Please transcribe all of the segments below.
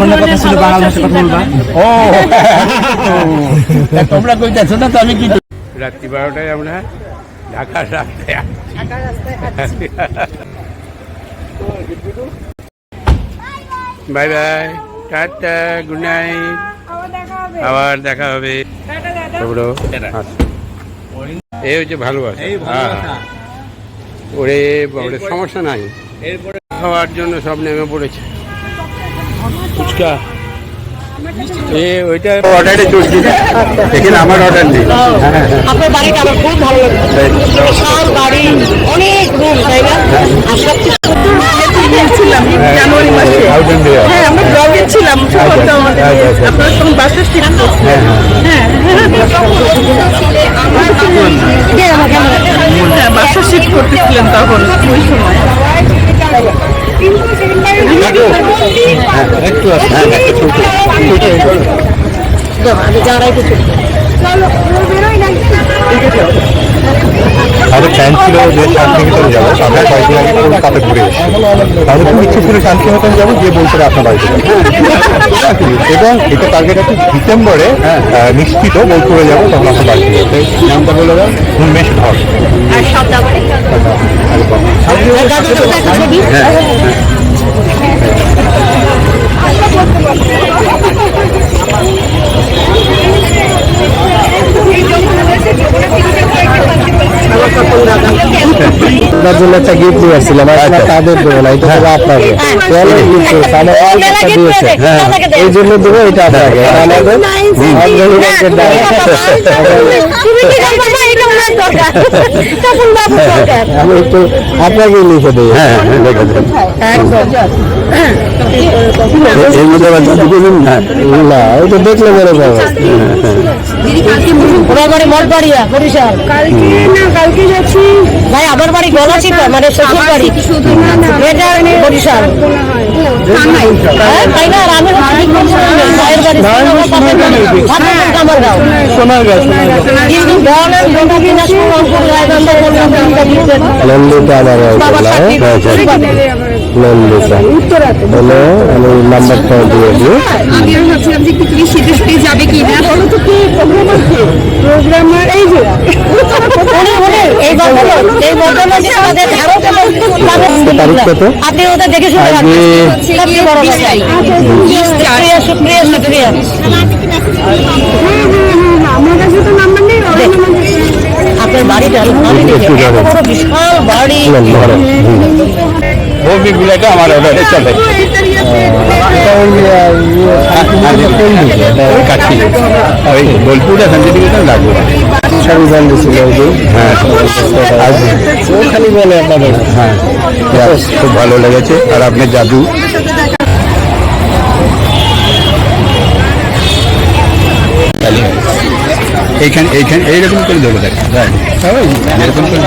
তোমার কথা ছিল বাংলা ভাষায় কথা বলবা? ও। তা তোমরা কইতেছো না তো আমি কি রাত্রি বারোটায় আমরা ঢাকার রাস্তায় bye bye tata good night. আবার দেখা হবে। এই হচ্ছে ভালোবাসা। হ্যাঁ। ওরে বাবারে সমস্যা নাই। খাওয়ার জন্য সব নেমে পড়েছে। ফুচকা। এ ওইটা অর্ডারে চলছে। এখানে আমার অর্ডার নেই। আপনার বাড়িটা আমার খুব ভালো লাগছে বিশাল বাড়ি অনেক রুম তাই না? ছিলাম জানুয়ারি মাসে। থাউজেন্ড হ্যাঁ আমরা ব্লগে ছিলাম আচ্ছা, আচ্ছা। আপনারা তখন বাসে ছিলাম হ্যাঁ বাসা শিফট করতেছিলেন তখন ওই সময়। একটু আছে হ্যাঁ একটা ছোট আমি যারাই কিছু তাদের প্ল্যান ছিল যে শান্তিনিকেতন যাব। আমরা কয়েকদিন আগে কলকাতা ঘুরে এসেছি। তাদের খুব ইচ্ছে ছিল শান্তিনিকেতন যাব গিয়ে বলতে আপনার বাড়িতে। এবং এটা টার্গেট আছে ডিসেম্বরে আহ, নিশ্চিত বোলপুরে যাব তখন আপনার বাড়িতে নামটা বলে দাও। উন্মেষ ধর। আর ¿Qué es lo que আপনার জন্য একটা গিফট নিয়ে আসছিলাম আসলে তাদের দেবো না এটা দেবো আপনাকে। অনেক গিফট করেছে আমার অনেক একটা দিয়েছে হ্যাঁ। এই জন্য দেবো। এটা আপনাকে। আমাদের আমি একটু আপনাকে লিখে দিই হ্যাঁ লিখে এর মধ্যে না ওই তো দেখলে ওরা বাড়ি মলবাড়িয়া বরিশাল। কালকে না কালকে যাচ্ছি। ভাই আমার বাড়ি গলাচিপা মানে শ্বশুর বাড়ি বরিশাল। হ্যাঁ, তাই না? আমি হচ্ছে বিক্রমপুরের মেয়ে। ভাইয়ের বাড়ি শ্রীনগর, কামারগাঁও। সোনার গাছ কিন্তু বলেন গোটা দিনাজপুর, রংপুর, গাইবান্ধা, কলকাতা, ইত্যাদি। নন্দিতা আমার নন্দিতা হলো আমি নাম্বারটা দিয়ে দিই। আমি ভাবছিলাম যে তুমি শীতে শীতে যাবে কি না। বলো তো কি প্রোগ্রাম প্রোগ্রামার এই যে উনি, উনি, এই ভদ্রলোক, এই ভদ্রলোক যে আমাদের? আপনি দেখে শুনে রাখবেন। শুক্রিয়া, শুক্রিয়া, আপনার বাড়িটা বড় বিশাল বাড়ি আমার অর্ডারে চলে ইয়ে, কাছে ওই বোলপুরে শান্তিনিকেতন লাগবে দিয়েছিল ওই হ্যাঁ। খালি বলে আপনাদের। হ্যাঁ খুব ভালো লেগেছে। আর আপনার জাদু। এইখানে এইখানে এইরকম করে দেখ দেখ, এরকম করে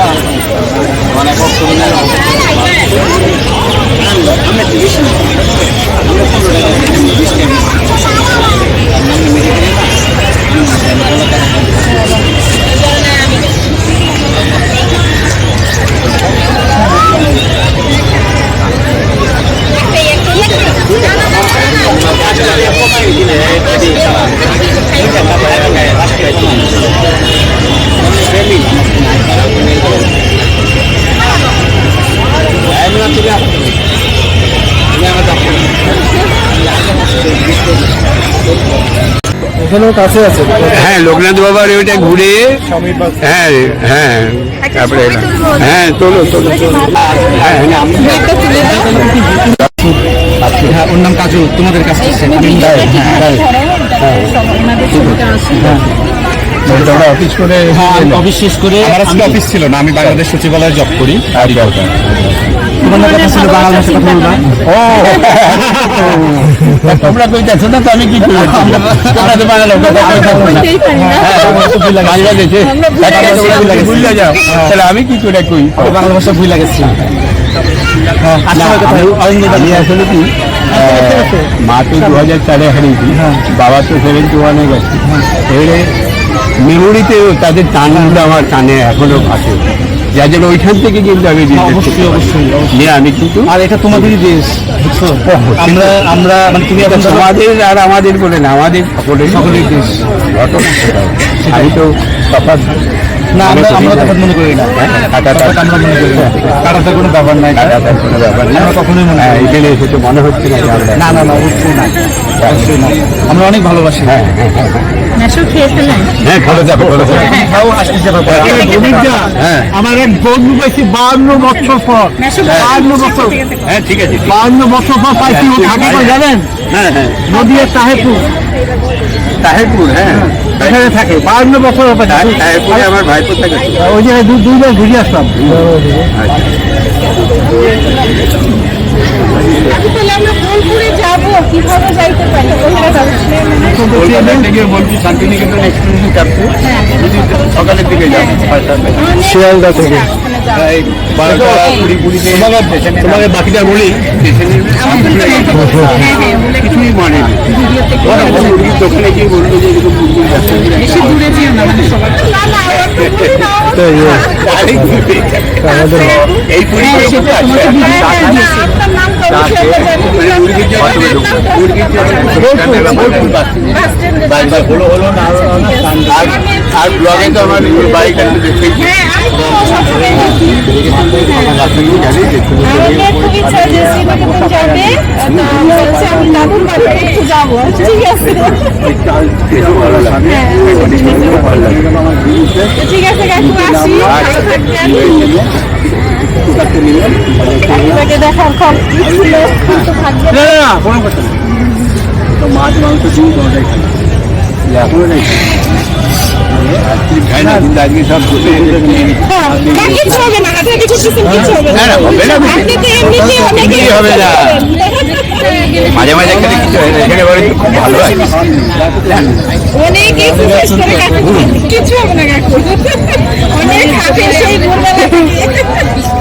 এখানেও কাছে আছে। হ্যাঁ লোকনাথ বাবার ওইটা ঘুরে হ্যাঁ হ্যাঁ তারপরে হ্যাঁ তোলো তোলো তোলো। হ্যাঁ হ্যাঁ হ্যাঁ ওর নাম কাজু তোমাদের কাছে এসেছে। আমি অফিস করে হ্যাঁ, অফিস শেষ করে আমার অফিস ছিল না আমি বাংলাদেশ সচিবালয়ে জব করি তোমার কথা ছিল বাংলা ভাষায় কথা বলবা? ও। তোমরা কইতেছো না তো আমি কি করি? তোমরা তো বাংলা কথা কইতেছো না। হ্যাঁ বাংলাদেশে ভুলে যাও তাহলে আমি কি করে কই? বাংলা ভাষা ভুল লাগেছে। আমি আমি আসলে কি আহ, মা তো দু হাজার চারে হারিয়েছি বাবা তো সেভেন্টি ওয়ানে গেছে। এবারে মেমোরিতে তাদের টানগুলো আমার কানে এখনও ভাসে। যার জন্য ওইখান থেকে কিন্তু আমি অবশ্যই অবশ্যই। নিয়ে আমি কিন্তু আর এটা তোমাদেরই দেশ বুঝছ? আমরা আমরা মানে তুমি এখন তোমাদের আর আমাদের বলে না আমাদের সকলের সকলের দেশ। আমি তো তফাৎ না আমরা আমরা তফাৎ মনে করি না। আমরা মনে করি না। কাটাতে কোনো ব্যাপার নাই। কোনো ব্যাপার না আমরা কখনোই মনে হ্যাঁ, না। এখানে এসে মনে হচ্ছে না না না না অবশ্যই না। অবশ্যই না। আমরা অনেক ভালোবাসি। হ্যাঁ হ্যাঁ হ্যাঁ হ্যাঁ। হ্যাঁ আমার এক বন্ধু পাইছি বাহান্ন বছর পর। বাহান্ন বছর। হ্যাঁ ঠিক আছে বাহান্ন বছর পর পাইছি ও থাকে জানেন? হ্যাঁ হ্যাঁ। নদীর তাহেপুর হ্যাঁ। এখানে থাকে বাহান্ন বছর পর পাইছি। তাহেরপুরে আমার ভাইপো থাকে ওই জায়গায় দু- দুইবার ঘুরে আসলাম। শান্তিনিকেতন এক্সপ্রেস সকালের দিকে যাব। শিয়ালদা থেকে। তোমাকে বাকিটা বলি কিছুই মানে ওখানে গিয়ে বলল যে এরকম এই পরিবারে কোথায় আছে? আপনার নাম মানে মুরগির হলো, হলো, না, আর ব্লগে তো আমার আমি দেখেছি হ্যাঁ আমি তো সবসময় দেখি আপনি জানেন যে শুধু আমাদের খুব ইচ্ছা যে শ্রীনিকেতন যাবে তো বলছে আমি দাদুর বাড়িতে একটু ঠিক আছে। লাগে তো ঠিক আছে কাকু আসি। দেখার খুব ছিল কোনো কথা মাছ মাংস এখনও নেই। মাঝে মাঝে খেলে কিছু হয় বলে খুব ভালো হয়। কিচ্ছু হবে না অনেক সেই ভোরবেলা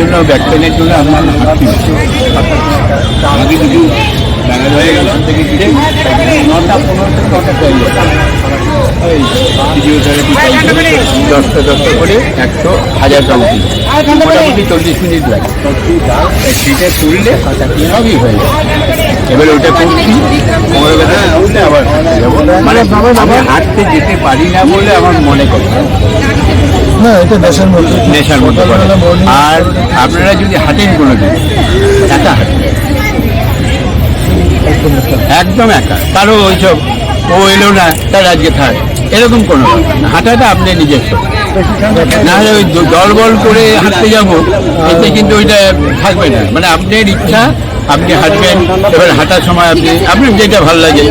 জন্য ব্যাক পেনের জন্য আমার না। আমাকে যদি ব্যাঙ্গাল হয়ে গেল নটা পনেরো দশটা দশটা করে একশো হাজার কাউন্টি মোটামুটি চল্লিশ মিনিট লাগে। সেটা তুললে সবই হয়ে যায়। এবারে ওটা করছি। কোমরে আবার। মানে আমি হাঁটতে যেতে পারি না বলে আমার মনে করে না এটা দেশের মধ্যে। নেশার মতো করে আর আপনারা যদি হাঁটেন কোনো দিন একা হাঁটেন? একদম একা। কারও ওইসব ও এলো না তার আজকে থাক। এরকম কোনো। হাঁটাটা আপনি নিজস্ব না হলে ওই দলবল করে হাঁটতে যাব এতে কিন্তু ওইটা থাকবে না। মানে আপনার ইচ্ছা আপনি হাঁটবেন এবার হাঁটার সময় আপনি আপনার যেটা ভালো লাগে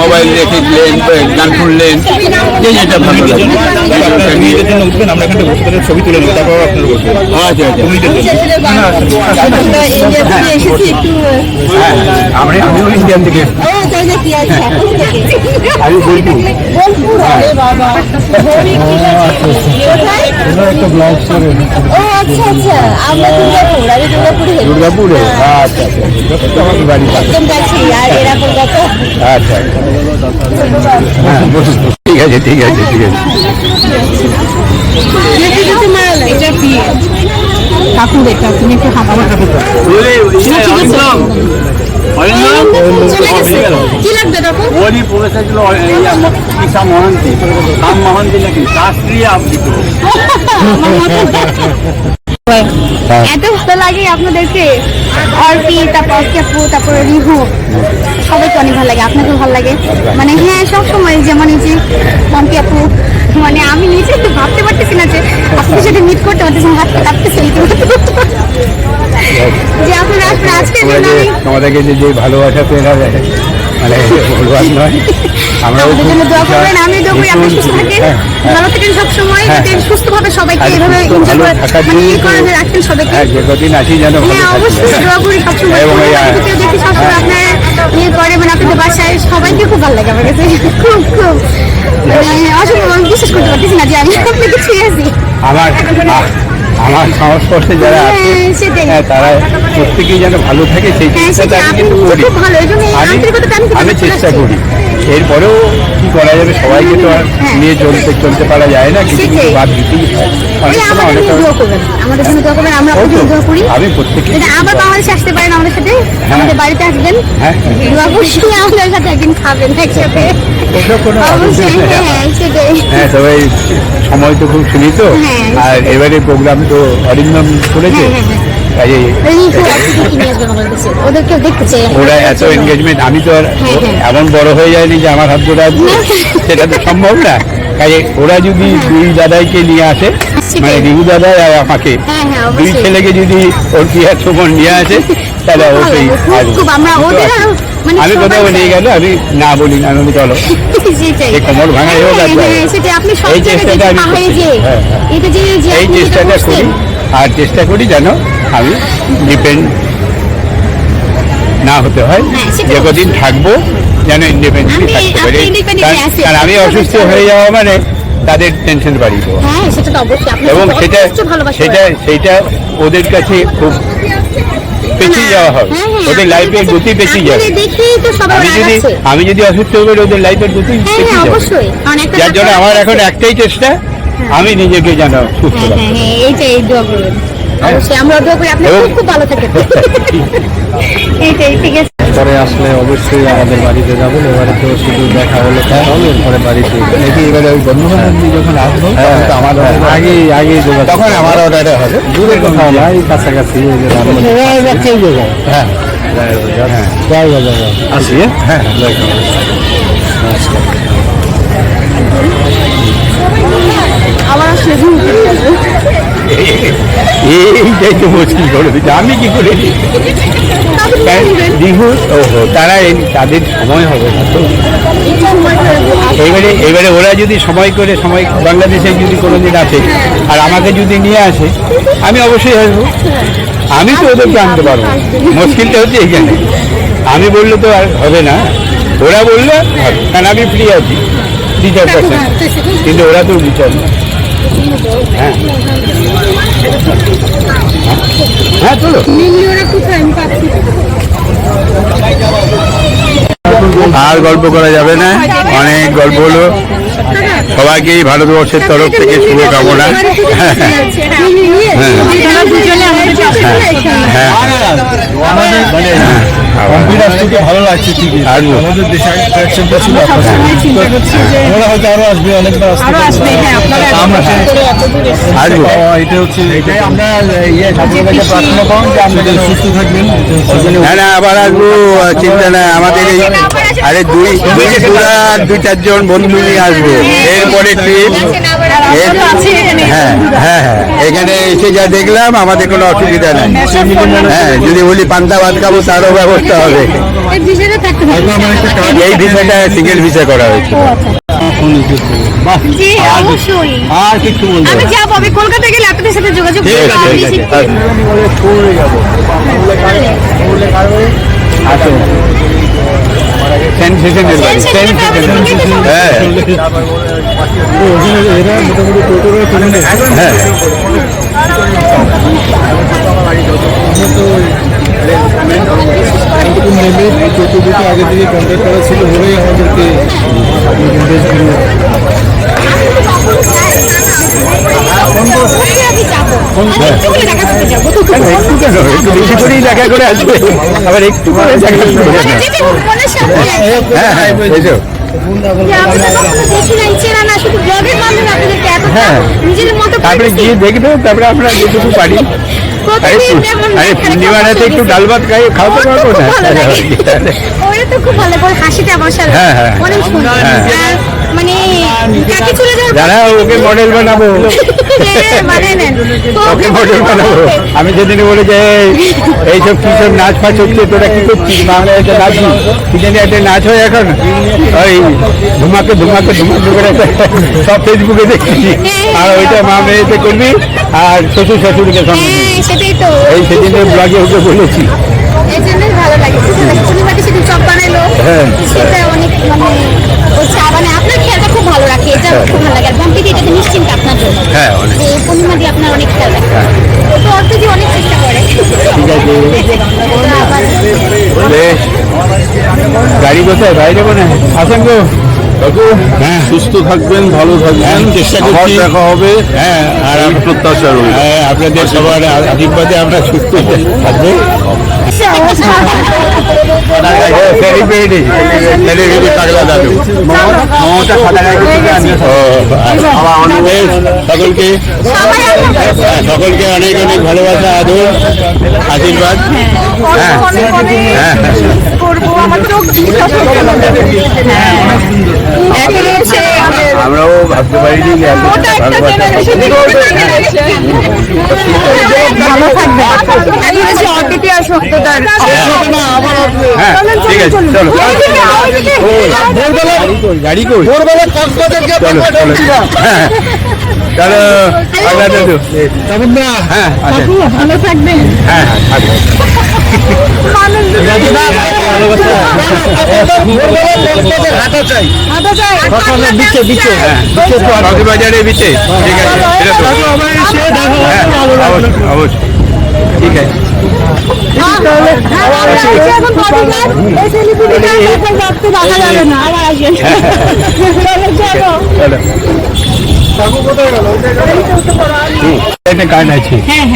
মোবাইল রেখে দিলেন গান শুনলেন যে যেটা ভালো লাগে। জন্য উঠবেন আমরা এখানে বসে করে ছবি তুলে নেব তারপর আপনারা আচ্ছা আচ্ছা। আমরা হ্যাঁ আমিও ইন্ডিয়ান থেকে ও নাকি আচ্ছা কোথা থেকে? আমি বোলপুর বোলপুর আরে বাবা। ভোরই কি কোথায়? একটা ব্লগ করে ও আচ্ছা আচ্ছা। আমরা দুর্গাপুর আমি দুর্গাপুরে দুর্গাপুরে? আচ্ছা আচ্ছা। আমার বাড়ি একদম কাছে আর এরা কলকাতা আচ্ছা হ্যাঁ ঠিক আছে ঠিক আছে ঠিক আছে। এটা কি কাকু দেখা তুমি একটু হাঁটা। কি লাগবে ওরই প্রফেসর ছিল ঈশা মহান্তি। রাম মহান্তি নাকি? শাস্ত্রীয় আবৃত্তি। এত ভালো লাগে আপনাদেরকে। অর্পি তারপর কেপু তারপর রিহু। সবাইকে অনেক ভালো লাগে আপনাকেও ভালো লাগে। মানে হ্যাঁ সব সময় যেমন এই যে আপু মানে আমি নিজে একটু ভাবতে পারতেছি না যে আপনাদের সাথে মিট করতে পারতেছি হাত কাঁপতেছি যে আপনারা আজকে আজকের জন্য আমি তোমাদেরকে যে ভালোবাসা পেয়ে যাবে মানে বলবার নয়। আমাদের জন্য খুব দোয়া করবেন। আমি দোয়া করি আপনি সুস্থ থাকেন। হ্যাঁ, হ্যাঁ। ভালো থাকেন সবসময় হ্যাঁ, যাতে। সুস্থভাবে সবাইকে এভাবে এনজয় করে মানে ইয়ে করে রাখেন সবাইকে। যেন ভালো অবশ্যই দোয়া করি এবং ইয়ে করে মানে আপনাদের বাসায় সবাইকে খুব ভালো লাগে আমার কাছে। খুব খুব। মানে অসম্ভব আমি বিশ্বাস করতে পারতেছি না যে আমি আপনাকে ছুঁয়ে আছি। আমার সংস্পর্শে যারা আছে তারা প্রত্যেকেই যেন ভালো থাকে সেই চেষ্টাটা আমি কিন্তু করি। চেষ্টা করি। এরপরেও কি করা যাবে? সবাইকে তো আর হ্যাঁ। নিয়ে চলতে চলতে পারা যায় না কিছু কিছু বাদ দিতেই হয়। অনেক সময় অনেক তো, আমি প্রত্যেককে আবার বাংলাদেশে আসতে পারেন আমাদের সাথে। আমাদের বাড়িতে আসবেন। হ্যাঁ। আমাদের সাথে একদিন খাবেন একসাথে। হ্যাঁ হ্যাঁ তবে সময় তো খুব সীমিত। হ্যাঁ। আর এবারে প্রোগ্রাম তো অরিন্দম করেছে। হ্যাঁ, হ্যাঁ, দেখতে চাই ওরা এত এনগেজমেন্ট আমি তো আর হ্যাঁ, হ্যাঁ। এমন বড় হয়ে যায়নি যে আমার হাত ধরে আসবে সেটা তো সম্ভব না। কাজে ওরা যদি দুই দাদাইকে নিয়ে আসে মানে রিহু দাদাই আর আমাকে হ্যাঁ, হ্যাঁ, দুই ছেলেকে যদি ওর পিয়ার সুমন নিয়ে আসে তাহলে আমি। আরও মানে আমি কোথাও নিয়ে। গেল আমি না বলি না আমি চলো। কোমর ভাঙাই হোক হ্যাঁ। হ্যাঁ, এই চেষ্টাটা আমি হ্যাঁ, হ্যাঁ। এই চেষ্টাটা করি আর চেষ্টা করি যেন আমি ডিপেন্ড না হতে হয়। হ্যাঁ, যে কদিন থাকব যেন ইন্ডিপেন্ডেন্টলি থাকতে পারি। কারণ- আমি অসুস্থ হয়ে যাওয়া মানে তাদের টেনশন বাড়িয়ে দেওয়া। হ্যাঁ এবং সেটা সেটা সেটা ওদের কাছে খুব পেছিয়ে যাওয়া হবে হ্যাঁ, হ্যাঁ, ওদের লাইফের গতি পেছিয়ে যাবে আমি যদি আমি যদি অসুস্থ হয়ে ওদের লাইফের গতি হ্যাঁ হ্যাঁ যাবে। যার জন্য আমার এখন একটাই চেষ্টা আমি নিজেকে যেন সুস্থ হ্যাঁ রাখতে হ্যাঁ হ্যাঁ এইটাই এই দোয়া করবেন অবশ্যই আমরা দোয়া করি আপনি খুব খুব ভালো থাকেন। এইটাই ঠিক আছে। পরে আসলে অবশ্যই আমাদের বাড়িতে যাবেন এবারে তো শুধু দেখা হলো তাই হলো এরপরে বাড়িতে নাকি এবারে ওই বন্ধু বান্ধব যখন আসব হ্যাঁ আমার আগে আগে তখন আমার অর্ডারে হবে। দূরে কোথাও না কাছাকাছি হ্যাঁ যাই যাই আসি হ্যাঁ? আবার আসলে এইটাই তো মুশকিল করে দিচ্ছে আমি কি করে? দিঘু ওহো তারা এই- তাদের সময় হবে না তো। এবারে এবারে ওরা যদি সময় করে সময় বাংলাদেশে যদি কোনোদিন আসে আর আমাকে যদি নিয়ে আসে আমি অবশ্যই আসব। আমি তো ওদেরকে আনতে পারব মুশকিলটা হচ্ছে এখানে। আমি বললে তো আর হবে না। ওরা বললে কারণ আমি ফ্রি আছি। কিন্তু ওরা তো টিচার না। হ্যাঁ হ্যাঁ চলো আর গল্প করা যাবে না। অনেক গল্প হলো। সবাইকেই ভারতবর্ষের তরফ থেকে শুভকামনা। হ্যাঁ। হ্যাঁ। কম্পিউটার থেকে ভালো লাগছে ঠিকই আসব। আমাদের দেশে অ্যাট্রাকশনটা ছিল আপনাদের। ওরা হয়তো আরও আসবে অনেকবার আসবে আমরা আসব। এটা হচ্ছে এটাই আমরা ইয়ে ঠাকুরের কাছে প্রার্থনা করুন যে আপনি সুস্থ থাকবেন। না না আবার আসব চিন্তা নাই আমাদের এই আরে দুই দুই দুরা দুই চারজন বন্ধু নিয়ে আসব। এরপরে ট্রিপ হ্যাঁ হ্যাঁ হ্যাঁ। এখানে এসে যা দেখলাম আমাদের কোনো অসুবিধা নাই। হ্যাঁ যদি বলি পান্তা ভাত খাব তারও ব্যবস্থা হবে। এই বিষয়টা থাকতে হবে। এই ভিসাটা সিঙ্গেল ভিসা করা হয়েছে। জি অবশ্যই। আর কিছু বলব? আমি যাব আমি কলকাতা গেলে আপনাদের সাথে যোগাযোগ করব আসো সেন্সেশনের বাড়ি সেন্সেশনের বাড়ি, হ্যাঁ হ্যাঁ আগে থেকে কন্ট্যাক্ট করা ছিল বলেই আমাদেরকে একটু যাব। একটু বেশি করেই দেখা করে আসবে। আবার একটু করে দেখা করে মানে হ্যাঁ হ্যাঁ হ্যাঁ। তারপরে গিয়ে দেখবে তারপরে আমরা যেটুকু পারি। আরে পূর্ণিমা রাতে একটু ডাল ভাত খাই খাওয়াতে পারব না? ওরা তো খুব ভালো করে হাসিটা হ্যাঁ, হ্যাঁ। অনেক সুন্দর। হ্যাঁ। মানে কাকে চলে যাওয়ার ওকে মডেল বানাবো। হ্যাঁ, মানে নেন। তো ওকে মডেল বানাবো। আমি যেদিন বলে যে এইসব কি সব নাচ ফাচ হচ্ছে তোরা কি করছিস? বাংলা এটা নাচি কি জানি একটা নাচ হয় এখন। ওই ধুমাকে ধুমাকে ধুমাকে করে সব ফেসবুকে দেখছি। আর ওইটা মা মেয়েতে করবি আর শ্বশুর শাশুড়িকে সঙ্গে হ্যাঁ সেটাই তো। এই সেদিনের ব্লগে ওকে বলেছি। এই জন্যই ভালো লাগে। পূর্ণিমাটি শুধু চপ বানাইলো। হ্যাঁ। সেটা অনেক মানে এটা খুব ভালো লাগে। আর পম্পিটি এটাতে নিশ্চিন্ত আপনার জন্য। হ্যাঁ অনেক। যে পূর্ণিমাটি আপনার অনেক খেয়াল রাখে তো অনেক চেষ্টা করে। আবার বেশ গাড়ি কোথায়? বাইরে মনে হয়। আসেন গো। হ্যাঁ। সুস্থ থাকবেন ভালো থাকবেন। চেষ্টা আবার করছি। দেখা হবে। হ্যাঁ আর প্রত্যাশা রইল। হ্যাঁ আপনাদের সবার আশীর্বাদে আমরা সুস্থ থাকব। সেলিব্রিটি সেলিব্রিটি পাগলা দাদু মমতা বেশ, সকলকে সকলকে অনেক অনেক ভালোবাসা আদর আশীর্বাদ হ্যাঁ হ্যাঁ আমরাও ভাবতে পারিনি যে ভালোবাসা ভালো হ্যাঁ ঠিক আছে হ্যাঁ হ্যাঁ আচ্ছা হ্যাঁ আচ্ছা হ্যাঁ বিচে ঠিক আছে হ্যাঁ অবশ্যই ঠিক আছে হ্যাঁ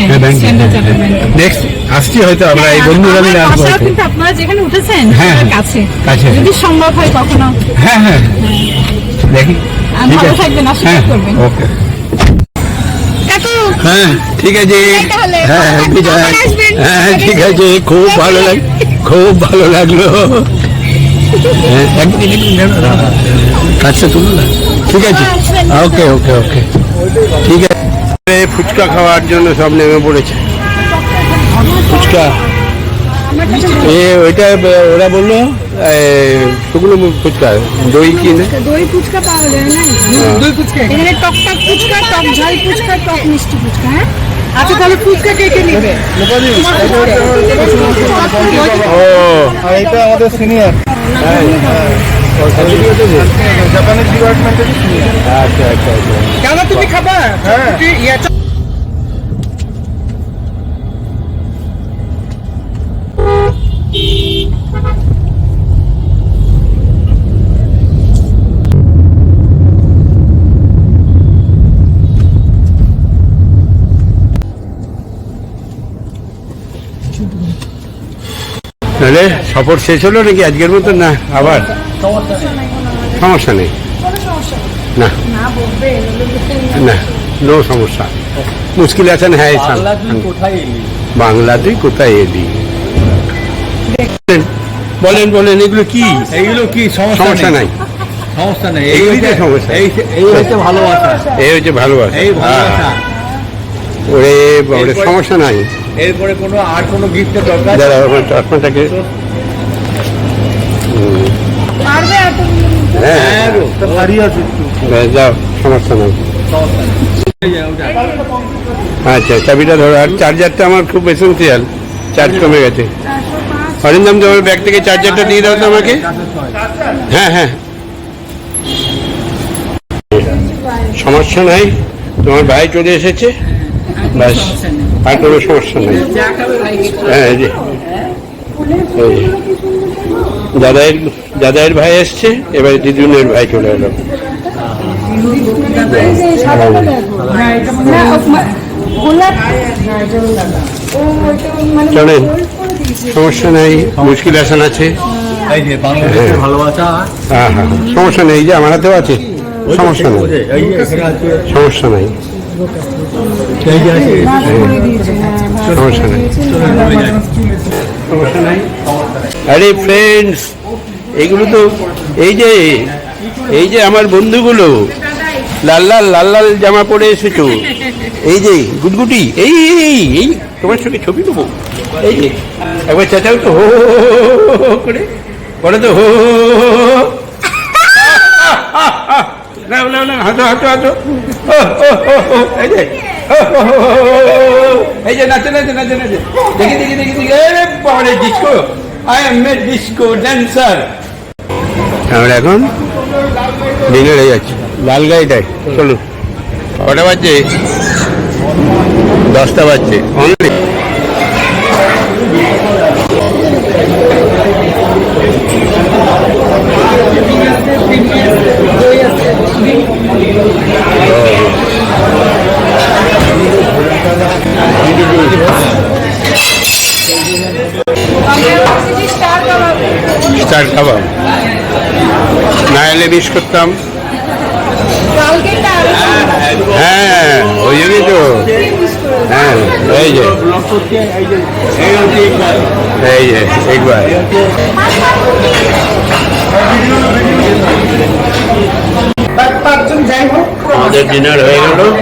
নেক্সট আসছি হয়তো আমরা এই বন্ধুরা মিলে আসব কিন্তু আপনারা যেখানে উঠেছেন হ্যাঁ, হ্যাঁ। কাছে। কাছে। যদি সম্ভব হয় কখনো। হ্যাঁ হ্যাঁ। দেখি। ভালো থাকবেন, আশীর্বাদ হ্যাঁ করবেন। ওকে। হ্যাঁ ঠিক আছে। হ্যাঁ আবার ঠিক আছে। হ্যাঁ ঠিক আছে। খুব ভালো লাগ খুব ভালো লাগল। হ্যাঁ, না। কাজটা তুলো না। ঠিক আছে। ওকে ওকে ওকে। ঠিক আছে। ফুচকা খাওয়ার জন্য সব নেমে পড়েছে। ফুচকা। এ ওইটা ওরা বলল শুকনো ফুচকা দই কিনে দই ফুচকা পাওয়া যায় না দই ফুচকা এখানে? টক টক ফুচকা টক ঝাল ফুচকা টক মিষ্টি ফুচকা হ্যাঁ? আচ্ছা তাহলে ফুচকা কে কে নেবে? ও। এটা আমাদের সিনিয়র। জাপানিজ ডিপার্টমেন্টের আচ্ছা আচ্ছা আচ্ছা। কেন তুমি খাবা? হ্যাঁ। তাহলে সফর শেষ হলো নাকি আজকের মতো? না আবার? সমস্যা নেই। না। না নো সমস্যা। মুশকিল আছেন? হ্যাঁ। বাংলা তুই কোথায় এলি? বলেন বলেন এগুলো কি? এইগুলো কি? সমস্যা নাই। সমস্যা নেই। এইগুলোই সমস্যা। এই হচ্ছে ভালোবাসা এই হচ্ছে ভালোবাসা। হ্যাঁ। ওরে বাবারে সমস্যা নাই। এরপরে কোনো আর কোনো গিফটের দরকার? দাদা। হ্যাঁ। হ্যাঁ ভারী আছে যাও সমস্যা নাই। আচ্ছা চাবিটা ধরো। আর চার্জারটা আমার খুব এসেন্সিয়াল চার্জ কমে গেছে। অরিন্দম তোমার ব্যাগ থেকে চার্জারটা দিয়ে দাও তো আমাকে। হ্যাঁ হ্যাঁ। সমস্যা নাই। তোমার ভাই চলে এসেছে। ব্যাস আর কোনো সমস্যা নেই হ্যাঁ এই যে। দাদাইয়ের দাদাইয়ের ভাই এসছে এবার দিদুনের ভাই চলে এলো। চলেন। সমস্যা নেই মুশকিল আসান আছে। এই ভালোবাসা। হ্যাঁ হ্যাঁ সমস্যা নেই যে আমার হাতেও আছে সমস্যা নেই। সমস্যা নাই। আরে ফ্রেন্ডস এগুলো তো এই যে এই যে আমার বন্ধুগুলো লাল লাল লাল লাল জামা পরে এসেছ এই যে গুটগুটি এই এই, এই তোমার সঙ্গে ছবি নেব এই যে একবার চেঁচাও তো হো করে বলে তো হো হো, হো, হো, হো। না না না হাঁটো হাঁটো হাঁটো এই যে এই যে নাচে নাচে নাচে নাচে দেখি দেখি দেখি দেখি এ বাবারে disco I am a disco dancer আমরা এখন ডিনারে যাচ্ছি লাল গাড়িটায় চলুন কটা বাজছে দশটা বাজছে অনলি স্টার খাবার না এলে মিস করতাম। হ্যাঁ ওই জন্যই তো। হ্যাঁ এই যে। এই যে, একবার। আমাদের ডিনার হয়ে গেল।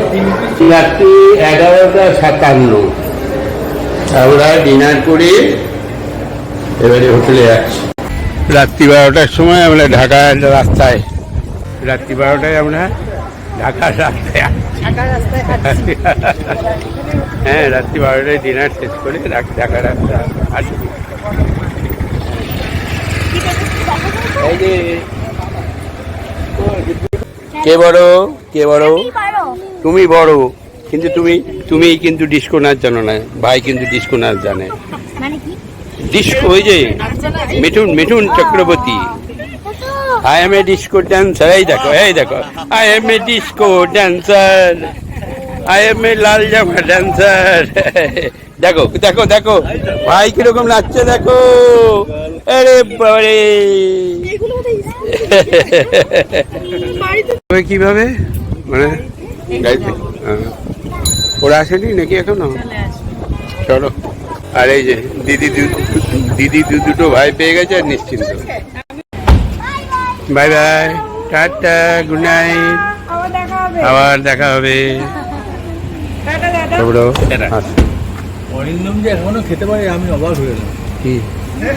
রাত্রি এগারোটা সাতান্ন। আমরা ডিনার করে। এবারে হোটেলে যাচ্ছি। রাত্রি বারোটার সময় আমরা ঢাকার রাস্তায়। রাত্রি বারোটায় আমরা ঢাকার রাস্তায়। হ্যাঁ রাত্রি বারোটায় ডিনার শেষ করে ঢাক- ঢাকার রাস্তা আসছি। এই যে কে বড়? কে বড়? তুমি বড়। কিন্তু তুমি তুমি কিন্তু ডিস্কো নাচ জানো না। ভাই কিন্তু ডিস্কো নাচ জানে। মানে ডিস্কো ওই যে Mithun Mithun Chakraborty. I am a disco dancer এই দেখো এই দেখো। I am a disco dancer I am a লাল জামা ড্যান্সার দেখো দেখো দেখো। ভাই কীরকম নাচছে দেখো। আরে বাবারে। কীভাবে? মানে গাড়িতে হ্যাঁ। ওরা আসেনি নাকি এখনও? চলো। আর এই যে দিদি দিদি দু দুটো ভাই পেয়ে গেছে আর নিশ্চিন্ত। Bye bye. Tata good night. আবার দেখা হবে। অরিন্দম যে এখনও খেতে পারে আমি অবাক হয়ে গেলাম। কি?